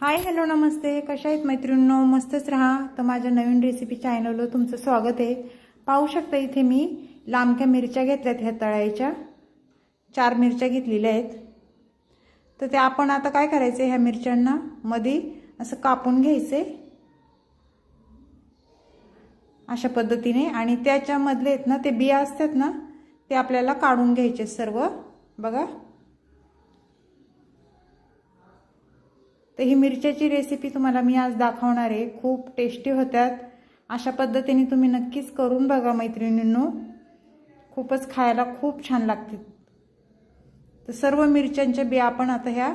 Hi hello नमस्ते. कशा आहेत मैत्रिणींनो? मस्तच राहा. तर माझ्या नवीन रेसिपी चॅनलवर तुमचं स्वागत आहे. पाहू शकता इथे मी लांबक्या मिरच्या घेतल्यात ह्या तळायच्या. चार मिरच्या घेतलेल्या आहेत. तर त्या आपण आता काय करायचं ह्या मिरच्यांना? मध्ये असं कापून घ्यायचे. अशा पद्धतीने. आणि त्याच्यामधले आहेत ना ते बिया असतात ना ते आपल्याला काढून घ्यायचे सर्व. बघा. तर ही मिरच्याची रेसिपी तुम्हाला मी आज दाखवणार आहे. खूप टेस्टी होत्यात. अशा पद्धतीने तुम्ही नक्कीच करून बघा मैत्रिणींनो. खूपच खायला खूप छान लागतील. तर सर्व मिरच्यांच्या बिया आपण आता ह्या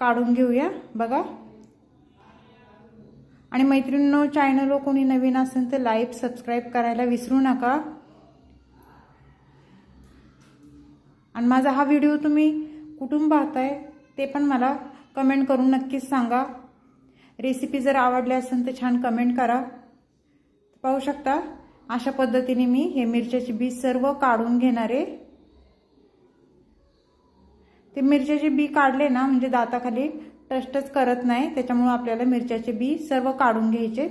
काढून घेऊया. बघा. आणि मैत्रिणींनो चॅनलवर कोणी नवीन असेल तर लाईक सबस्क्राईब करायला विसरू नका. आणि माझा हा व्हिडिओ तुम्ही कुठून पाहताय ते पण मला कमेंट करून नक्कीच सांगा. रेसिपी जर आवडली असेल तर छान कमेंट करा. पाहू शकता अशा पद्धतीने मी हे मिरच्याचे बी सर्व काढून घेणार आहे. ते मिरच्याचे बी काढले ना म्हणजे दाताखाली टस्टच करत नाही त्याच्यामुळं आपल्याला मिरच्याचे बी सर्व काढून घ्यायचे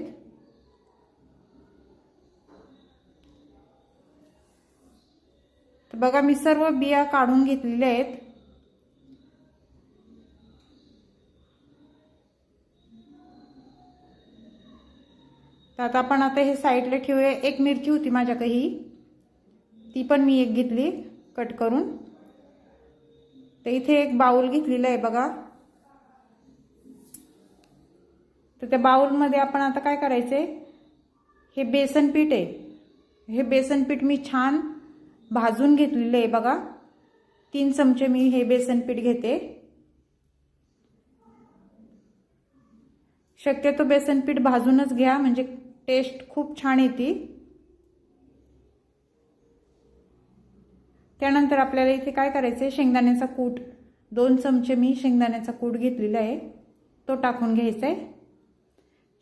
तर बघा मी सर्व बिया काढून घेतलेल्या आहेत. तर आता आपण आता हे साईडला ठेवूया. एक मिरची होती माझ्याकडे ही. ती पण मी एक घेतली कट करून. तर इथे एक बाऊल घेतलेलं आहे बघा. तर त्या बाऊलमध्ये आपण आता काय करायचं आहे हे बेसन पीठ आहे. हे बेसन पीठ मी छान भाजून घेतलेलं आहे बघा. तीन चमचे मी हे बेसन पीठ घेते. शक्यतो बेसन पीठ भाजूनच घ्या. म्हणजे टेस्ट खूप छान येते. त्यानंतर आपल्याला इथे काय करायचं आहे शेंगदाण्याचा कूट. दोन चमचे मी शेंगदाण्याचा कूट घेतलेला आहे. तो टाकून घ्यायचा आहे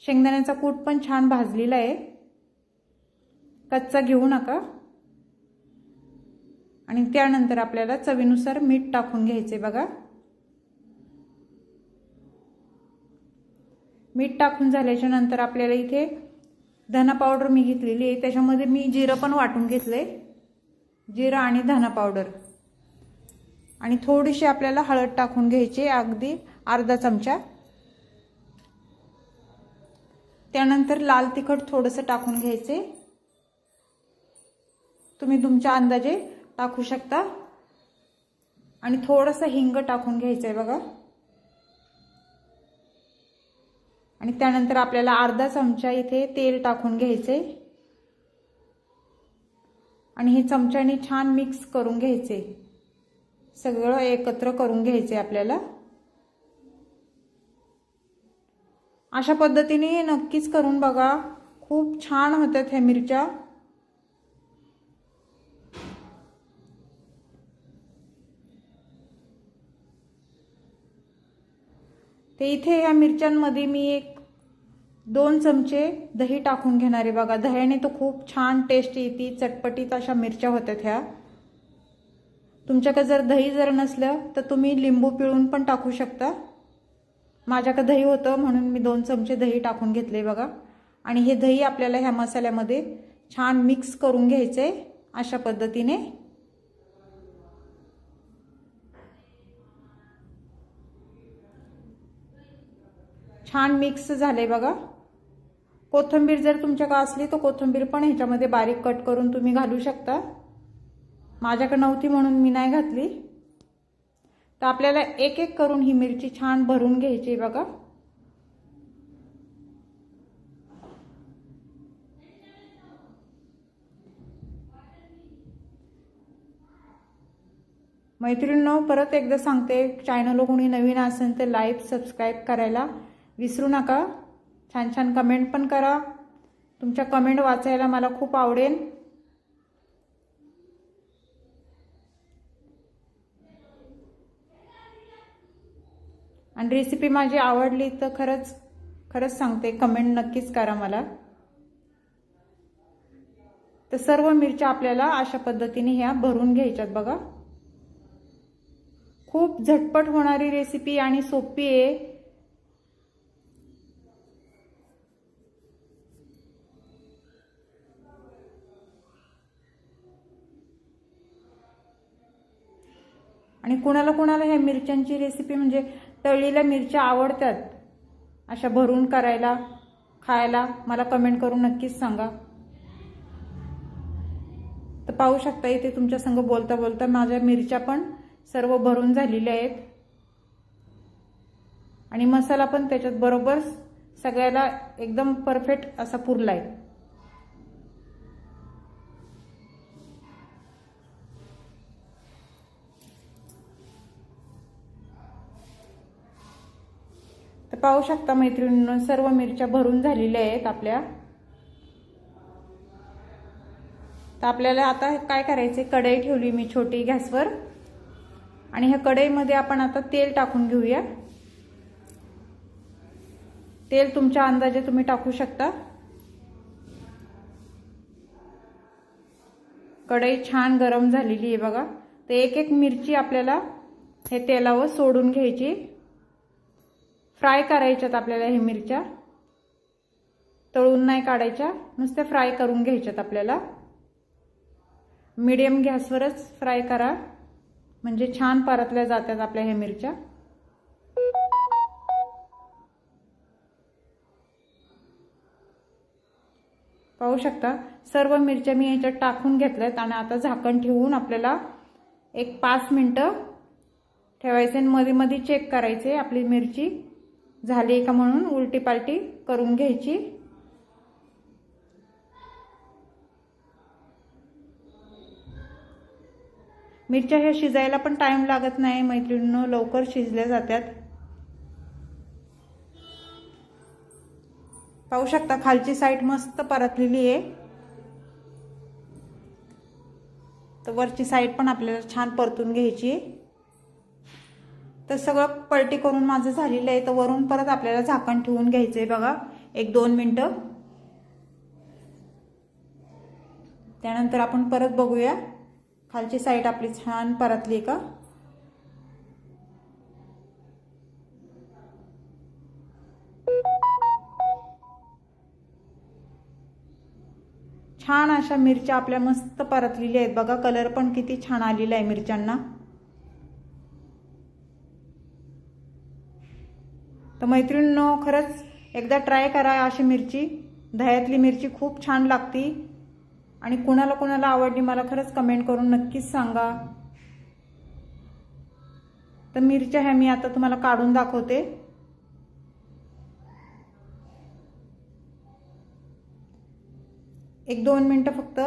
शेंगदाण्याचा कूट पण छान भाजलेला आहे. कच्चा घेऊ नका. आणि त्यानंतर आपल्याला चवीनुसार मीठ टाकून घ्यायचे बघा. मीठ टाकून झाल्याच्यानंतर आपल्याला इथे धना पावडर मी घेतलेली आहे. त्याच्यामध्ये मी जिरं पण वाटून घेतलं आहे जिरं आणि धना पावडर आणि थोडीशी आपल्याला हळद टाकून घ्यायची अगदी अर्धा चमचा. त्यानंतर लाल तिखट थोडंसं टाकून घ्यायचे. तुम्ही तुमच्या अंदाजे टाकू शकता. आणि थोडंसं हिंग टाकून घ्यायचं आहे बघा. आणि त्यानंतर आपल्याला अर्धा चमचा इथे तेल टाकून घ्यायचे. आणि हे चमच्याने छान मिक्स करून घ्यायचे. सगळं एकत्र करून घ्यायचे आपल्याला. अशा पद्धतीने नक्कीच करून बघा. खूप छान होतात ह्या मिरच्या. ते इथे या मिरच्यांमध्ये मी एक दोन चमचे दही टाकून घेणार आहे बघा. दह्याने तर खूप छान टेस्ट येते. चटपटीत अशा मिरच्या होत्यात ह्या. तुमच्याकडे जर दही जर नसलं तर तुम्ही लिंबू पिळून पण टाकू शकता. माझ्याकडे दही होतं म्हणून मी दोन चमचे दही टाकून घेतले बघा. आणि हे दही आपल्याला ह्या मसाल्यामध्ये छान मिक्स करून घ्यायचं आहे अशा पद्धतीने. छान मिक्स झाले बघा. कोथिंबीर जर तुमच्याकडे असली तर कोथिंबीर पण ह्याच्यामध्ये बारीक कट करून तुम्ही घालू शकता. माझ्याकडे नव्हती म्हणून मी नाही घातली. तर आपल्याला एक एक करून ही मिरची छान भरून घ्यायची बघा. मैत्रिणींनो परत एकदा सांगते चॅनल कोणी नवीन असेल तर लाईक सबस्क्राईब करायला. विसरू नका. छान छान कमेंट पण करा. तुमच्या कमेंट वाचायला मला खूप आवडेल. आणि रेसिपी माझी आवडली तर खरंच खरंच सांगते. कमेंट नक्कीच करा मला. तर सर्व मिरच्या आपल्याला अशा पद्धतीने ह्या भरून घ्यायच्यात बघा. खूप झटपट होणारी रेसिपी आणि सोपी आहे आणि कुणाला कुणाला ह्या मिरच्यांची रेसिपी म्हणजे तळलेल्या मिरच्या आवडतात अशा भरून करायला खायला मला कमेंट करून नक्कीच सांगा. तर पाहू शकता इथे तुमच्या संग बोलता बोलता माझ्या मिरच्या पण सर्व भरून झालेल्या आहेत. आणि मसाला पण त्याच्यात बरोबर सगळ्याला एकदम परफेक्ट असा पुरला आहे पाहू शकता मैत्रिणींनो सर्व मिरच्या भरून झालेल्या आहेत आपल्या. तर आपल्याला आता काय करायचे कढई ठेवली मी छोटी गॅसवर. आणि ह्या कढईमध्ये आपण आता तेल टाकून घेऊया. तेल तुमच्या अंदाजे तुम्ही टाकू शकता. कढई छान गरम झालेली आहे बघा. तर एक एक मिरची आपल्याला हे तेलावर सोडून घ्यायची. फ्राय करायच्यात आपल्याला हे मिरच्या. तळून नाही काढायच्या. नुसत्या फ्राय करून घ्यायच्यात आपल्याला. मीडियम गॅसवरच फ्राय करा. म्हणजे छान परतल्या जातात आपल्या ह्या मिरच्या. पाहू शकता सर्व मिरच्या मी याच्यात टाकून घेतल्यात आणि आता झाकण ठेवून आपल्याला एक पाच मिनटं ठेवायचे आणि मध्ये मध्ये चेक करायचे आपली मिरची. झाली का म्हणून उलटी पालटी करून घ्यायची. मिरच्या ह्या शिजायला पण टाइम लागत नाही मैत्रिणीनं लवकर शिजल्या जातात. पाहू शकता खालची साईड मस्त परतलेली आहे. तर वरची साईड पण आपल्याला छान परतून घ्यायची आहे. तर सगळं पलटी करून माझं झालेलं आहे. तर वरून परत आपल्याला झाकण ठेवून घ्यायचं आहे बघा. एक दोन मिनटं. त्यानंतर आपण परत बघूया. खालची साईड आपली छान परतली का? छान अशा मिरच्या आपल्या मस्त परतलेल्या आहेत. बघा कलर पण किती छान आलेला आहे मिरच्यांना. तर मैत्रिणींनो खरंच एकदा ट्राय करा अशी मिरची. दह्यातली मिरची खूप छान लागती. आणि कुणाला कुणाला आवडली मला खरंच कमेंट करून नक्कीच सांगा. तर मिरच्या ह्या मी आता तुम्हाला काढून दाखवते. एक दोन मिनटं फक्त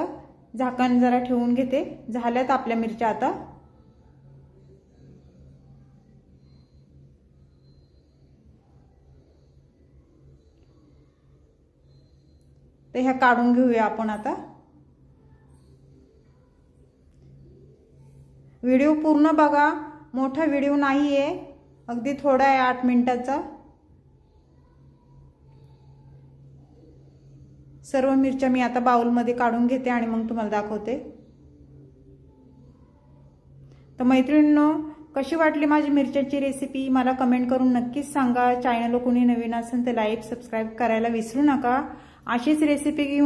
झाकण जरा ठेवून घेते. झाल्यात आपल्या मिरच्या आता. तर ह्या काढून घेऊया आपण आता. व्हिडिओ पूर्ण बघा. मोठा व्हिडिओ नाही आहे अगदी थोडा आहे आठ मिनिटाचा. सर्व मिरच्या मी आता बाउलमध्ये काढून घेते आणि मग तुम्हाला दाखवते. तर मैत्रिणींनो कशी वाटली माझी मिरच्याची रेसिपी मला कमेंट करून नक्कीच सांगा. चॅनल कुणी नवीन असेल तर लाईक सबस्क्राईब करायला विसरू नका. अशीच रेसिपी घेऊन